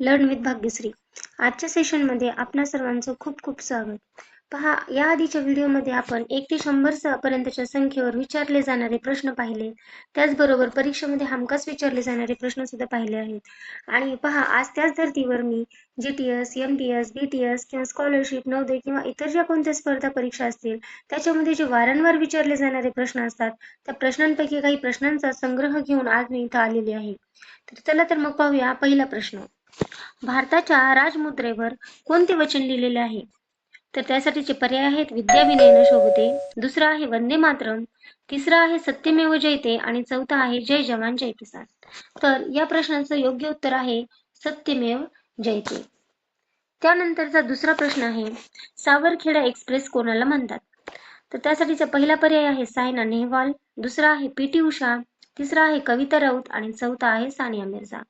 Learn with Bhagyashree. आजच्या सेशनमध्ये आपणा सर्वांचं खूप खूप स्वागत. पहा या आधीच्या व्हिडिओमध्ये आपण एक ते शंभर पर्यंतच्या संख्येवर विचारले जाणारे प्रश्न पाहिले. त्याचबरोबर परीक्षेमध्ये हमखास विचारले जाणारे प्रश्न सुद्धा पाहिले आहेत. आणि पहा आज त्याच धर्तीवर मी G T S M T S B T S किंवा स्कॉलरशिप नवोदय किंवा इतर ज्या कोणत्या स्पर्धा परीक्षा असतील त्याच्यामध्ये जे वारंवार विचारले जाणारे प्रश्न असतात त्या प्रश्नांपैकी काही प्रश्नांचा संग्रह घेऊन आज मी इथं आलेली आहे. तर चला तर मग पाहूया पहिला प्रश्न. भारताच्या राजमुद्रेवर कोणते वचन लिहिलेले आहे? तर त्यासाठीचे पर्याय आहेत विद्या विनयन शोभते. दुसरा आहे वंदे मातरम. तिसरा आहे सत्यमेव जयते आणि चौथा आहे जय जवान जय किसान. तर या प्रश्नाचं योग्य उत्तर आहे सत्यमेव जयते. त्यानंतरचा दुसरा प्रश्न आहे सावरखेडा एक्सप्रेस कोणाला म्हणतात? तर त्यासाठीचा पहिला पर्याय आहे सायना नेहवाल. दुसरा आहे पी टी उषा. तिसरा आहे कविता राऊत आणि चौथा आहे सानिया मिर्झा.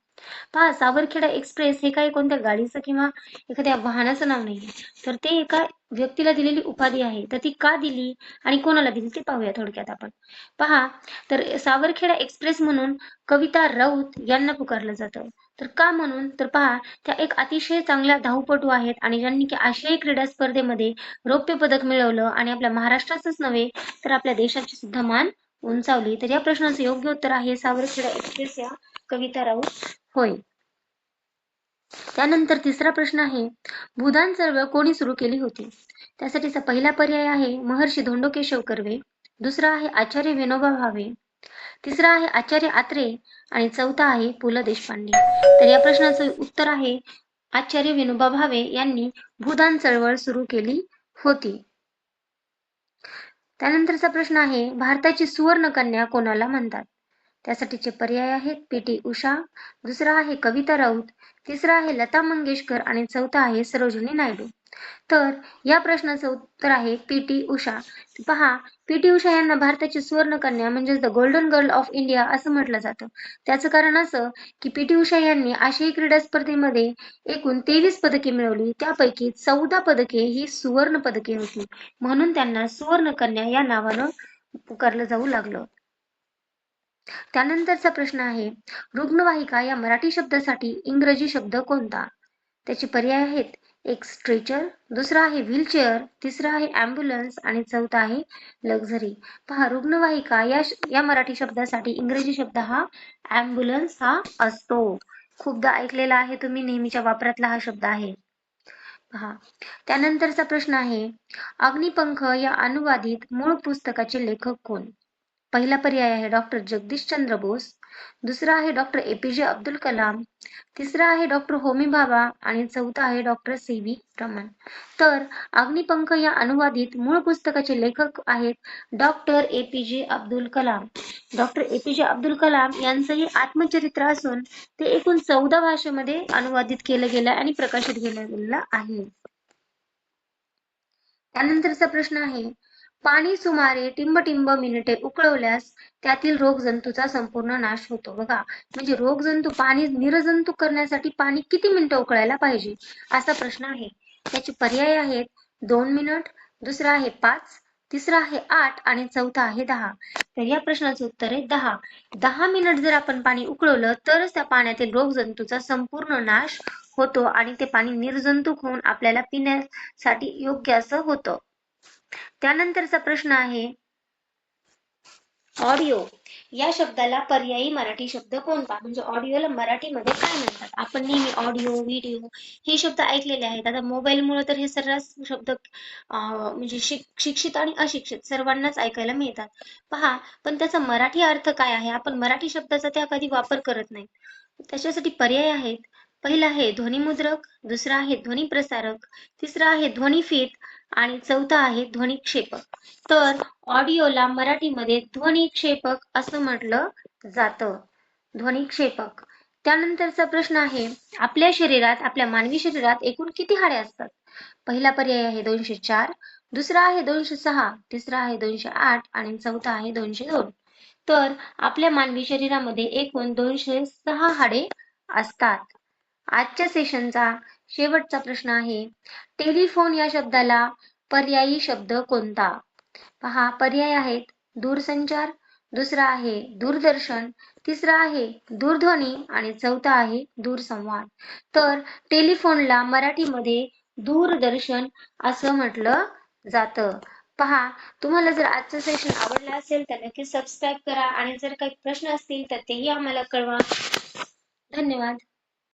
पहा सावरखेडा एक्सप्रेस हे काही कोणत्या गाडीचं किंवा एखाद्या वाहनाचं नाव नाही तर ते एका व्यक्तीला दिलेली उपाधी आहे. तर ती का दिली आणि कोणाला दिली ते पाहूया थोडक्यात आपण. पहा तर सावरखेडा एक्सप्रेस म्हणून कविता राऊत यांना पुकारलं जातं. तर का म्हणून? तर पहा त्या एक अतिशय चांगल्या धावपटू आहेत आणि ज्यांनी की आशियाई क्रीडा स्पर्धेमध्ये रौप्य पदक मिळवलं आणि आपल्या महाराष्ट्राचंच नव्हे तर आपल्या देशाची सुद्धा मान उंचावली. तर या प्रश्नाचं योग्य उत्तर आहे सावरखेडा एक्सप्रेस या कविता राऊत. होय. त्यानंतर तिसरा प्रश्न आहे भूदान चळवळ कोणी सुरू केली होती? त्यासाठीचा पहिला पर्याय आहे महर्षी धोंडो केशव कर्वे. दुसरा आहे आचार्य विनोबा भावे. तिसरा आहे आचार्य आत्रे. आणि चौथा आहे पु ल देशपांडे. तर या प्रश्नाचं उत्तर आहे आचार्य विनोबा भावे यांनी भूदान चळवळ सुरू केली होती. त्यानंतरचा प्रश्न आहे भारताची सुवर्ण कन्या कोणाला म्हणतात? त्यासाठीचे पर्याय आहेत पी टी उषा दुसरा आहे कविता राऊत तिसरा आहे लता मंगेशकर आणि चौथा आहे सरोजिनी नायडू. तर या प्रश्नाचं उत्तर आहे पी टी उषा. पहा पी टी उषा यांना भारताची सुवर्ण कन्या म्हणजेच the golden girl of India असं म्हटलं जातं. त्याचं कारण असं की पी टी उषा यांनी आशियाई क्रीडा स्पर्धेमध्ये एकूण तेवीस पदके मिळवली. त्यापैकी चौदा पदके ही सुवर्ण पदके होती. म्हणून त्यांना सुवर्ण कन्या या नावानं पुकारलं जाऊ लागलं. त्यानंतरचा प्रश्न आहे रुग्णवाहिका या मराठी शब्दासाठी इंग्रजी शब्द कोणता? त्याचे पर्याय आहेत. एक स्ट्रेचर दुसरा आहे व्हीलचेअर तिसरा आहे ॲम्ब्युलन्स आणि चौथा आहे लक्झरी. पहा रुग्णवाहिका या या मराठी शब्दासाठी इंग्रजी शब्द हा ॲम्ब्युलन्स हा असतो. खूपदा ऐकलेला आहे तुम्ही नेहमीच्या वापरातला हा शब्द आहे. पहा त्यानंतरचा प्रश्न आहे अग्निपंख या अनुवादित मूळ पुस्तकाचे लेखक कोण? पहिला पर्याय आहे डॉक्टर जगदीश चंद्र बोस. दुसरा आहे doctor A P J Abdul Kalam. तिसरा आहे डॉक्टर होमी बाबा. आणि चौथा आहे डॉक्टर सी व्ही रमण. तर अग्निपंख या अनुवादित मूळ पुस्तकाचे लेखक आहेत doctor A P J Abdul Kalam. Doctor A P J Abdul Kalam यांचं हे आत्मचरित्र असून ते एकूण चौदा भाषेमध्ये अनुवादित केलं गेलं आणि प्रकाशित केलं गेलेलं आहे. त्यानंतरचा प्रश्न आहे पाणी सुमारे टिंबटिंब मिनिटे उकळवल्यास त्यातील रोगजंतूचा संपूर्ण नाश होतो. बघा म्हणजे रोगजंतू पाणी निरजंतू करण्यासाठी पाणी किती मिनिटं उकळायला पाहिजे असा प्रश्न आहे. त्याचे पर्याय आहेत दोन मिनिट दुसरा आहे पाच तिसरा आहे आठ आणि चौथा आहे दहा. तर या प्रश्नाचं उत्तर आहे दहा. दहा मिनिट जर आपण पाणी उकळवलं तरच त्या पाण्यातील रोगजंतूचा संपूर्ण नाश होतो आणि ते पाणी निर्जंतुक होऊन आपल्याला पिण्यासाठी योग्य असं होतं. त्यानंतरचा प्रश्न आहे ऑडिओ या शब्दाला पर्यायी मराठी शब्द कोणता? म्हणजे ऑडिओला मराठीमध्ये काय म्हणतात? आपण नेहमी ऑडिओ व्हिडिओ हे शब्द ऐकलेले आहेत. आता मोबाईल मुळे तर हे सर्रास शब्द म्हणजे शिक्षित आणि अशिक्षित सर्वांनाच ऐकायला मिळतात. पहा पण त्याचा मराठी अर्थ काय आहे? आपण मराठी शब्दाचा त्या कधी वापर करत नाही. त्याच्यासाठी पर्याय आहेत. पहिला आहे ध्वनिमुद्रक दुसरा आहे ध्वनी प्रसारक तिसरा आहे ध्वनिफीत आणि चौथा आहे ध्वनिक्षेपक. तर ऑडिओला मराठीमध्ये ध्वनिक्षेपक असं म्हटलं जातं. ध्वनिक्षेपक. त्यानंतरचा प्रश्न आहे आपल्या शरीरात आपल्या मानवी शरीरात एकूण किती हाडे असतात? पहिला पर्याय आहे दोनशे चार दुसरा आहे दोनशे सहा तिसरा आहे दोनशे आठ आणि चौथा आहे दोनशे दोन. तर आपल्या मानवी शरीरामध्ये एकूण दोनशे सहा हाडे असतात. आजच्या सेशनचा शेवटचा प्रश्न आहे. टेलिफोन या शब्दाला पर्यायी शब्द कोणता? पहा पर्याय आहेत. दूरसंचार दुसरा आहे दूरदर्शन तिसरा आहे दूरध्वनी आणि चौथा आहे दूरसंवाद. तर टेलिफोनला मराठीमध्ये दूरदर्शन असं म्हटलं जातं. पहा तुम्हाला जर आजचं सेशन आवडलं असेल तर नक्की सबस्क्राईब करा आणि जर काही प्रश्न असतील तर तेही आम्हाला कळवा. धन्यवाद.